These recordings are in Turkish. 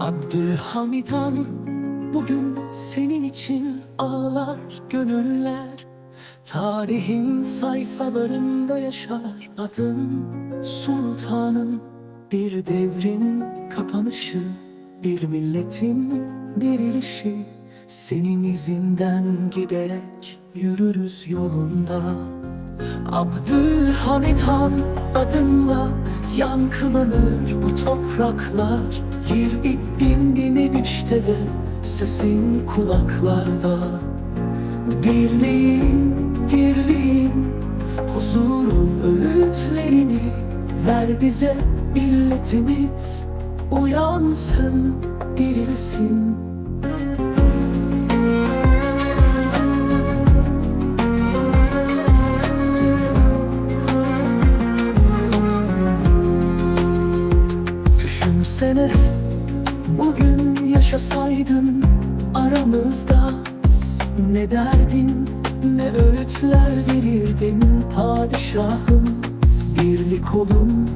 Abdülhamid Han Bugün senin için ağlar gönüller. Tarihin sayfalarında yaşar adın Sultanın bir devrin kapanışı Bir milletin dirilişi Senin izinden giderek yürürüz yolunda. Abdülhamid Han adınla yankılanır bu topraklar. Gir bin bin düşte de sesin kulaklarda. Birliğin, dirliğin, huzurun öğütlerini Ver bize milletimiz. Uyansın, dirilsin Düşünsene bugün yaşasaydın aramızda Ne derdin ne öğütler verirdin padişahım. Birlik olun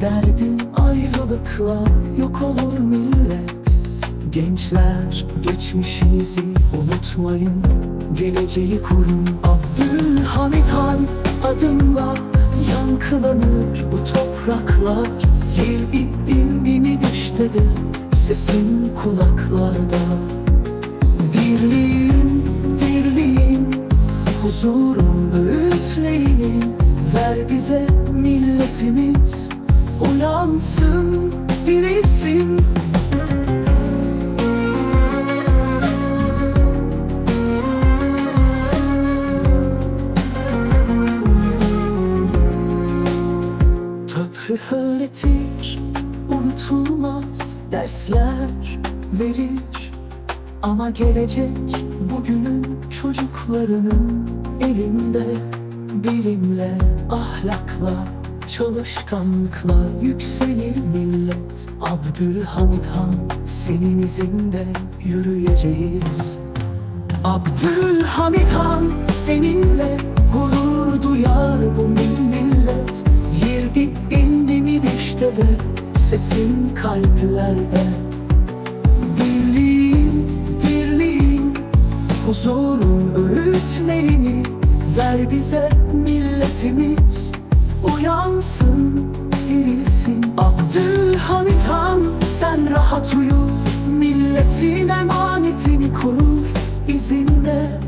derdin ayrılıkla yok olur millet. Gençler geçmişinizi unutmayın Geleceği kurun. Abdülhamid Han adımla yankılanır bu topraklar. Yer de sesin kulaklarda. Birliğin, dirliğin, huzurun öğütlerini Ver bize milletimiz. Uyansın, dirilsin Tıpkı öğretir, unutulmaz. Dersler verir. Ama gelecek bugünün çocuklarının elinde Bilimle, ahlakla, çalışkanlıkla yükselir millet. Abdülhamid Han senin izinde yürüyeceğiz. Abdülhamid Han seninle gurur duyar bu millet. Yer bin işte de sesin kalplerde. Birliğin, dirliğin, huzurun öğütlerini Ver bize milletimiz. Uyansın, dirilsin. Abdülhamid Han sen rahat uyu. Milletin emanetini korur izinde